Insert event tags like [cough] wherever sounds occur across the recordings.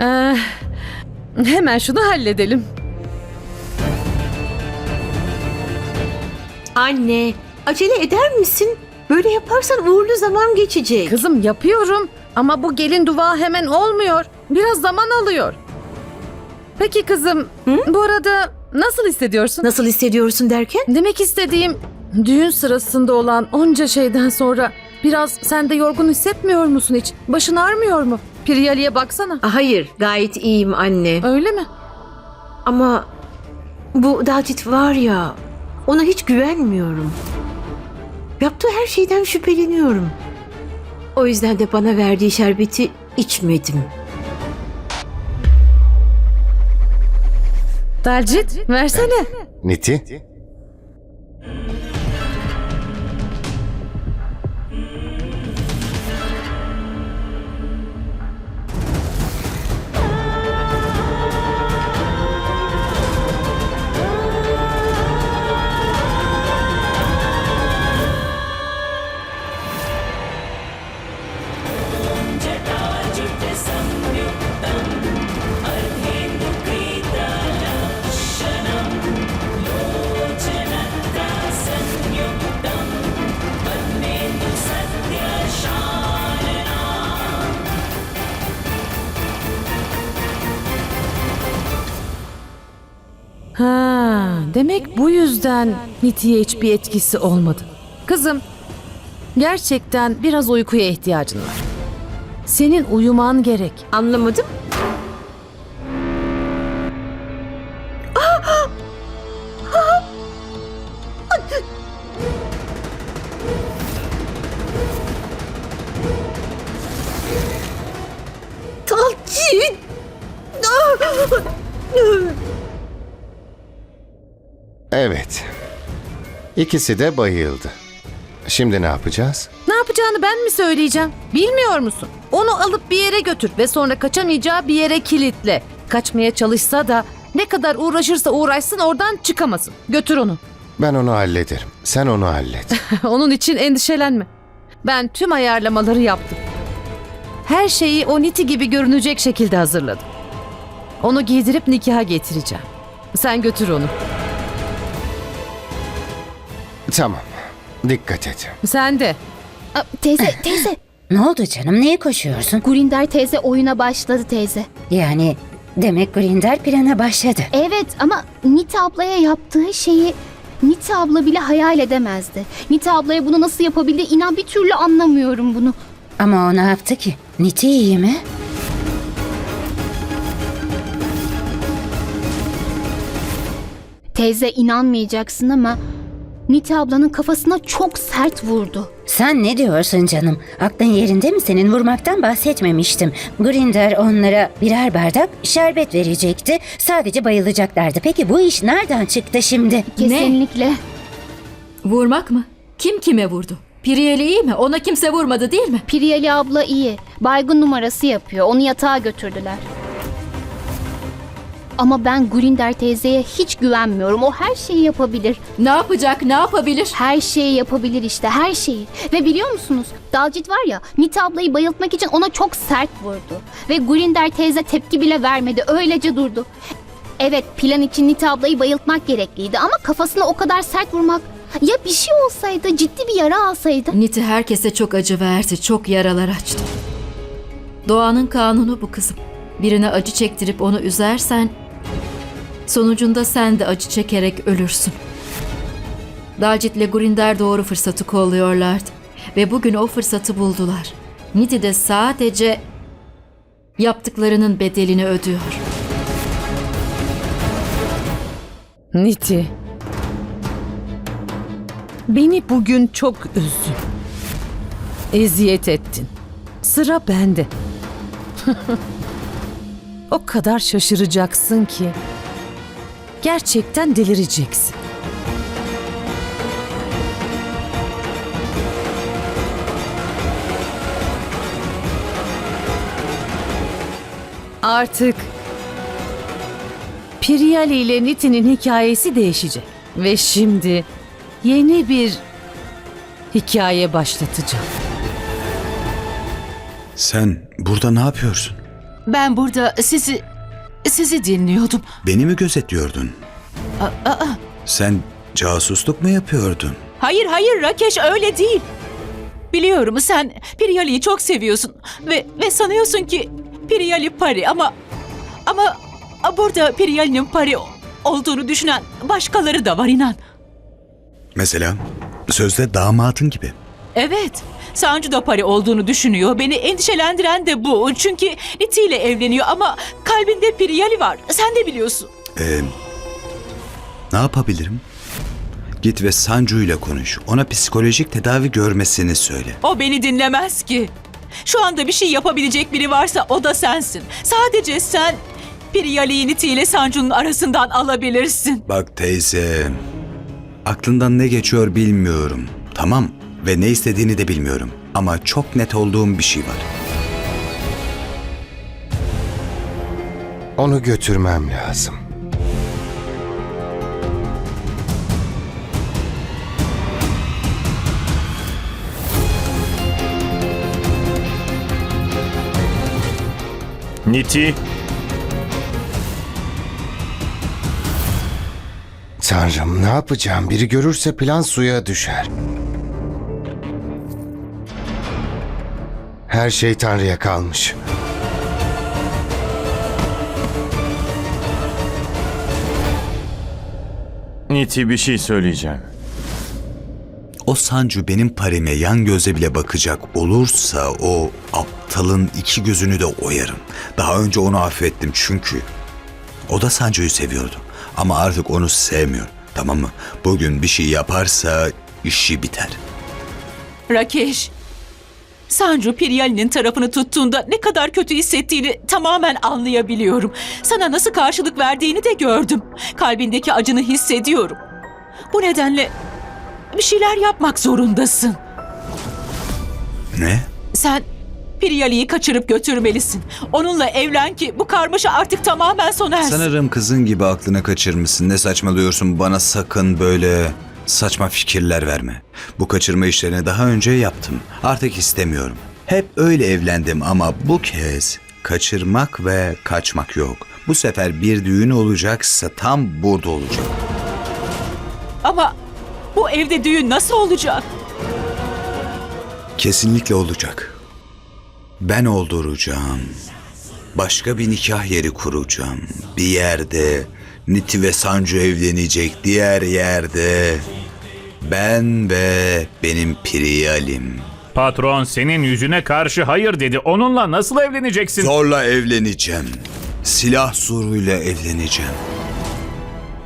Ee, hemen şunu halledelim. Anne, acele eder misin? Böyle yaparsan uğurlu zaman geçecek. Kızım yapıyorum ama bu gelin duvağı hemen olmuyor. Biraz zaman alıyor. Peki kızım, bu arada nasıl hissediyorsun? Nasıl hissediyorsun derken? Demek istediğim düğün sırasında olan onca şeyden sonra biraz sen de yorgun hissetmiyor musun hiç? Başın ağrmıyor mu? Priyali'ye baksana. Ah, Hayır, gayet iyiyim anne. Öyle mi? Ama bu Dalcit var ya, ona hiç güvenmiyorum. Yaptığı her şeyden şüpheleniyorum. O yüzden de bana verdiği şerbeti içmedim. Dalcit versene. Niti? Demek bu yüzden Niti'ye hiçbir etkisi olmadı. Kızım, gerçekten biraz uykuya ihtiyacın var. Senin uyuman gerek. Anlamadım. Evet. İkisi de bayıldı. Şimdi ne yapacağız? Ne yapacağını ben mi söyleyeceğim? Bilmiyor musun? Onu alıp bir yere götür ve sonra kaçamayacağı bir yere kilitle. Kaçmaya çalışsa da ne kadar uğraşırsa uğraşsın oradan çıkamasın. Götür onu. Ben onu hallederim. Sen onu hallet. [laughs] Onun için endişelenme. Ben tüm ayarlamaları yaptım. Her şeyi o Niti gibi görünecek şekilde hazırladım. Onu giydirip nikaha getireceğim. Sen götür onu. Tamam. Dikkat et. Sen de. Aa, Teyze, [laughs] teyze. Ne oldu canım? Niye koşuyorsun? Gurinder teyze oyuna başladı teyze. Yani demek Grinder plana başladı. Evet ama Nita ablaya yaptığı şeyi Nita abla bile hayal edemezdi. Nita ablaya bunu nasıl yapabildi inan bir türlü anlamıyorum bunu. Ama o ne yaptı ki? Niti iyi mi? Teyze inanmayacaksın ama Nita ablanın kafasına çok sert vurdu. Sen ne diyorsun canım? Aklın yerinde mi senin? Vurmaktan bahsetmemiştim. Grinder onlara birer bardak şerbet verecekti. Sadece bayılacaklardı. Peki bu iş nereden çıktı şimdi? Kesinlikle. Vurmak mı? Kim kime vurdu? Piriyeli iyi mi? Ona kimse vurmadı değil mi? Priyali abla iyi. Baygın numarası yapıyor. Onu yatağa götürdüler. Ama ben Gurinder teyzeye hiç güvenmiyorum. O her şeyi yapabilir. Ne yapacak, ne yapabilir? Her şeyi yapabilir işte her şeyi. Ve biliyor musunuz Dalcit var ya Nita ablayı bayıltmak için ona çok sert vurdu. Ve Gurinder teyze tepki bile vermedi öylece durdu. Evet plan için Nita ablayı bayıltmak gerekliydi ama kafasına o kadar sert vurmak... Ya bir şey olsaydı ciddi bir yara alsaydı. Niti herkese çok acı verdi, çok yaralar açtı. Doğanın kanunu bu kızım. Birine acı çektirip onu üzersen sonucunda sen de acı çekerek ölürsün. Dalcit'le Gurinder doğru fırsatı kolluyorlardı ve bugün o fırsatı buldular. Niti de sadece yaptıklarının bedelini ödüyor. Niti. Beni bugün çok üzdün. Eziyet ettin. Sıra bende. [laughs] o kadar şaşıracaksın ki. Gerçekten delireceksin. Artık Priyali ile Niti'nin hikayesi değişecek. Ve şimdi yeni bir hikaye başlatacağım. Sen burada ne yapıyorsun? Ben burada sizi sizi dinliyordum. Beni mi gözetliyordun? Aa, aa, Sen casusluk mu yapıyordun? hayır hayır Rakeş öyle değil. Biliyorum sen Priyali'yi çok seviyorsun ve ve sanıyorsun ki Priyali pari ama ama burada Priyali'nin pari olduğunu düşünen başkaları da var inan. Mesela sözde damatın gibi. Evet. Sancu da pari olduğunu düşünüyor. Beni endişelendiren de bu. Çünkü Niti ile evleniyor ama kalbinde Priyali var. Sen de biliyorsun. Ee, ne yapabilirim? Git ve Sancu ile konuş. Ona psikolojik tedavi görmesini söyle. O beni dinlemez ki. Şu anda bir şey yapabilecek biri varsa o da sensin. Sadece sen Priyali'yi Niti ile Sancu'nun arasından alabilirsin. Bak teyze, aklından ne geçiyor bilmiyorum. Tamam ve ne istediğini de bilmiyorum. Ama çok net olduğum bir şey var. Onu götürmem lazım. Niti, Tanrım ne yapacağım? Biri görürse plan suya düşer. Her şey Tanrı'ya kalmış. Niti bir şey söyleyeceğim. O Sancu benim parime yan göze bile bakacak olursa o aptalın iki gözünü de oyarım. Daha önce onu affettim çünkü o da Sancu'yu seviyordu. Ama artık onu sevmiyor. Tamam mı? Bugün bir şey yaparsa işi biter. Rakeş, Sancu Priyali'nin tarafını tuttuğunda ne kadar kötü hissettiğini tamamen anlayabiliyorum. Sana nasıl karşılık verdiğini de gördüm. Kalbindeki acını hissediyorum. Bu nedenle bir şeyler yapmak zorundasın. Ne? Sen Priyali'yi kaçırıp götürmelisin. Onunla evlen ki bu karmaşa artık tamamen sona ersin. Sanırım kızın gibi aklını kaçırmışsın. Ne saçmalıyorsun bana sakın böyle saçma fikirler verme. Bu kaçırma işlerini daha önce yaptım. Artık istemiyorum. Hep öyle evlendim ama bu kez kaçırmak ve kaçmak yok. Bu sefer bir düğün olacaksa tam burada olacak. Ama bu evde düğün nasıl olacak? Kesinlikle olacak. Ben olduracağım. Başka bir nikah yeri kuracağım. Bir yerde Niti ve Sancu evlenecek. Diğer yerde ben ve benim Priyalim. Patron senin yüzüne karşı hayır dedi. Onunla nasıl evleneceksin? Zorla evleneceğim. Silah zoruyla evleneceğim.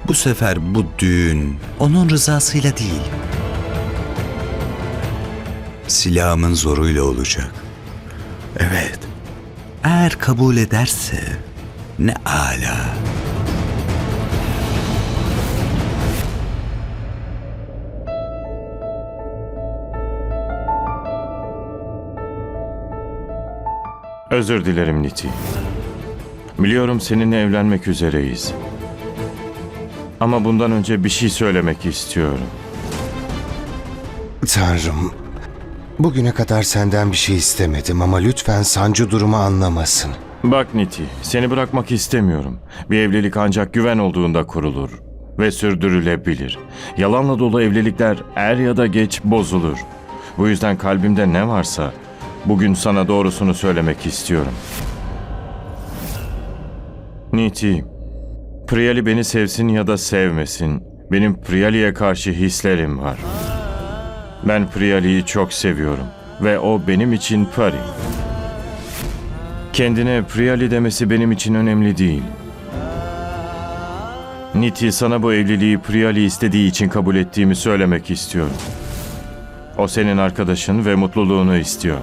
Bu sefer bu düğün onun rızasıyla değil. Silahımın zoruyla olacak. Evet. Eğer kabul ederse ne ala. Özür dilerim Niti. Biliyorum seninle evlenmek üzereyiz. Ama bundan önce bir şey söylemek istiyorum. Tanrım, bugüne kadar senden bir şey istemedim ama lütfen Sancu durumu anlamasın. Bak Niti, seni bırakmak istemiyorum. Bir evlilik ancak güven olduğunda kurulur ve sürdürülebilir. Yalanla dolu evlilikler er ya da geç bozulur. Bu yüzden kalbimde ne varsa bugün sana doğrusunu söylemek istiyorum. Niti, Priyali beni sevsin ya da sevmesin. Benim Priyali'ye karşı hislerim var. Ben Priyali'yi çok seviyorum ve o benim için Pari. Kendine Priyali demesi benim için önemli değil. Niti sana bu evliliği Priyali istediği için kabul ettiğimi söylemek istiyorum. O senin arkadaşın ve mutluluğunu istiyor.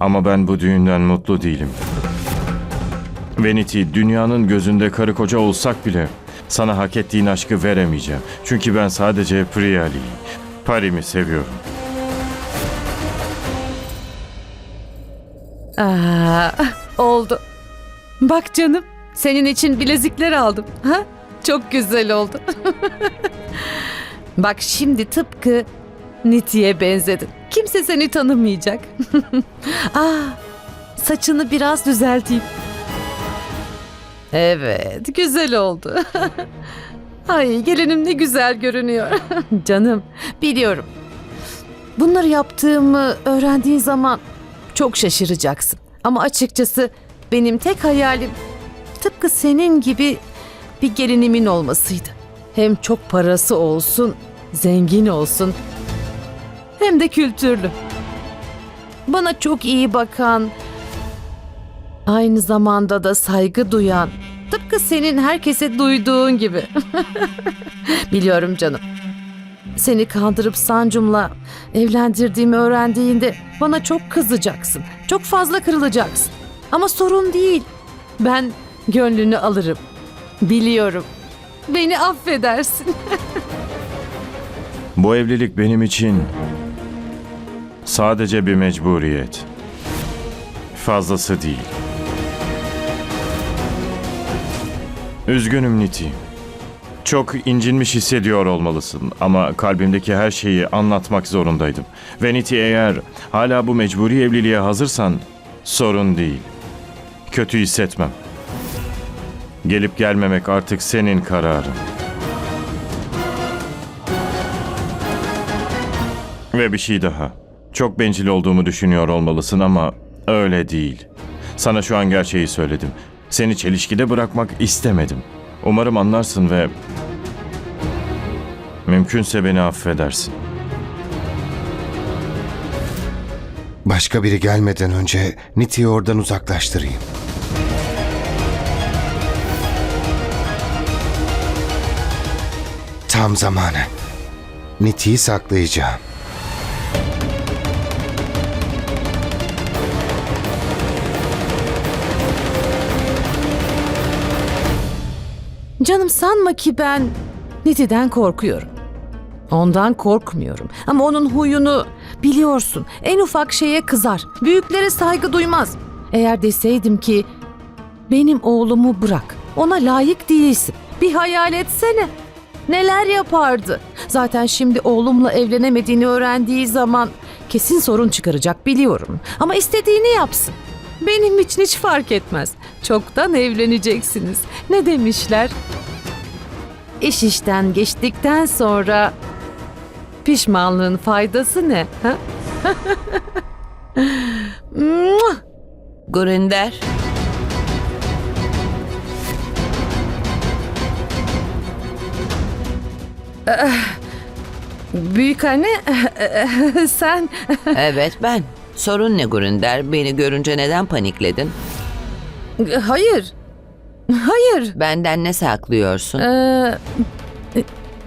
Ama ben bu düğünden mutlu değilim. Ve Niti dünyanın gözünde karı koca olsak bile sana hak ettiğin aşkı veremeyeceğim. Çünkü ben sadece Priyali'yi, Pari'mi seviyorum. Aa, oldu. Bak canım, senin için bilezikler aldım. Ha? Çok güzel oldu. [laughs] Bak şimdi tıpkı Niti'ye benzedin. Kimse seni tanımayacak. Aa, [laughs] saçını biraz düzelteyim. Evet, güzel oldu. [laughs] Ay, gelinim ne güzel görünüyor. [laughs] Canım, biliyorum. Bunları yaptığımı öğrendiğin zaman çok şaşıracaksın. Ama açıkçası benim tek hayalim tıpkı senin gibi bir gelinimin olmasıydı. Hem çok parası olsun, zengin olsun, hem de kültürlü. Bana çok iyi bakan, aynı zamanda da saygı duyan, tıpkı senin herkese duyduğun gibi. [laughs] Biliyorum canım. Seni kandırıp Sancum'la evlendirdiğimi öğrendiğinde bana çok kızacaksın. Çok fazla kırılacaksın. Ama sorun değil. Ben gönlünü alırım. Biliyorum. Beni affedersin. [laughs] Bu evlilik benim için sadece bir mecburiyet. Fazlası değil. Üzgünüm Niti. Çok incinmiş hissediyor olmalısın ama kalbimdeki her şeyi anlatmak zorundaydım. Ve Niti eğer hala bu mecburi evliliğe hazırsan sorun değil. Kötü hissetmem. Gelip gelmemek artık senin kararın. Ve bir şey daha. Çok bencil olduğumu düşünüyor olmalısın ama öyle değil. Sana şu an gerçeği söyledim. Seni çelişkide bırakmak istemedim. Umarım anlarsın ve mümkünse beni affedersin. Başka biri gelmeden önce Niti'yi oradan uzaklaştırayım. Tam zamanı. Niti'yi saklayacağım. Canım sanma ki ben Niti'den korkuyorum. Ondan korkmuyorum. Ama onun huyunu biliyorsun. En ufak şeye kızar. Büyüklere saygı duymaz. Eğer deseydim ki benim oğlumu bırak. Ona layık değilsin. Bir hayal etsene. Neler yapardı? Zaten şimdi oğlumla evlenemediğini öğrendiği zaman kesin sorun çıkaracak biliyorum. Ama istediğini yapsın. Benim için hiç fark etmez. Çoktan evleneceksiniz. Ne demişler? İş işten geçtikten sonra pişmanlığın faydası ne? Ha? [laughs] Gurinder, Büyük anne [laughs] sen evet ben. Sorun ne Gurinder? Beni görünce neden panikledin? Hayır hayır Benden ne saklıyorsun? Ee,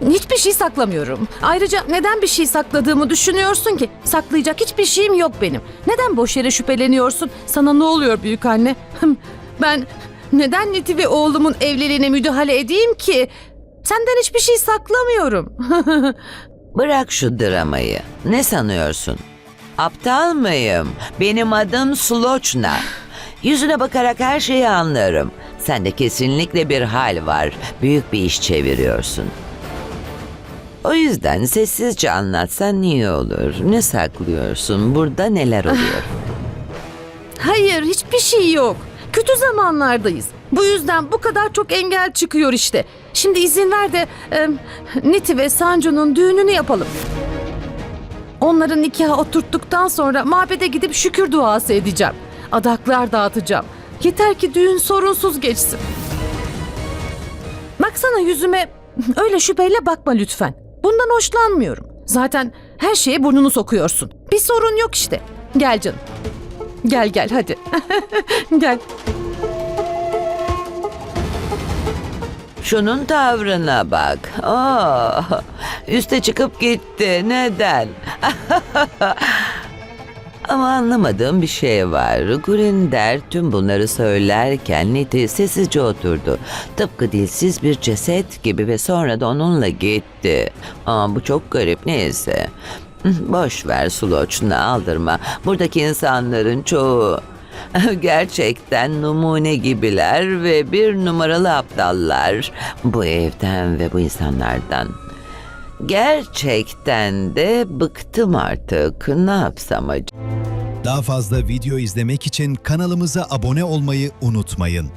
hiçbir şey saklamıyorum. Ayrıca neden bir şey sakladığımı düşünüyorsun ki? Saklayacak hiçbir şeyim yok benim. Neden boş yere şüpheleniyorsun? Sana ne oluyor büyük anne? Ben neden Niti ve oğlumun evliliğine müdahale edeyim ki? Senden hiçbir şey saklamıyorum. [laughs] Bırak şu dramayı. Ne sanıyorsun? Aptal mıyım? Benim adım Slochna. Yüzüne bakarak her şeyi anlarım. Sende kesinlikle bir hal var. Büyük bir iş çeviriyorsun. O yüzden sessizce anlatsan iyi olur. Ne saklıyorsun? Burada neler oluyor? Hayır, hiçbir şey yok. Kötü zamanlardayız. Bu yüzden bu kadar çok engel çıkıyor işte. Şimdi izin ver de e, Niti ve Sancu'nun düğününü yapalım. Onların nikahı oturttuktan sonra mabede gidip şükür duası edeceğim. Adaklar dağıtacağım. Yeter ki düğün sorunsuz geçsin. Baksana yüzüme öyle şüpheyle bakma lütfen. Bundan hoşlanmıyorum. Zaten her şeye burnunu sokuyorsun. Bir sorun yok işte. Gel canım. Gel gel hadi. [laughs] gel. Şunun tavrına bak. Oh, üste çıkıp gitti. Neden? [laughs] Ama anlamadığım bir şey var. Gurinder tüm bunları söylerken Niti sessizce oturdu. Tıpkı dilsiz bir ceset gibi ve sonra da onunla gitti. Ama bu çok garip neyse. Boş ver Suloç'unu aldırma. Buradaki insanların çoğu [laughs] gerçekten numune gibiler ve bir numaralı aptallar. Bu evden ve bu insanlardan. Gerçekten de bıktım artık. Ne yapsam acaba? Daha fazla video izlemek için kanalımıza abone olmayı unutmayın.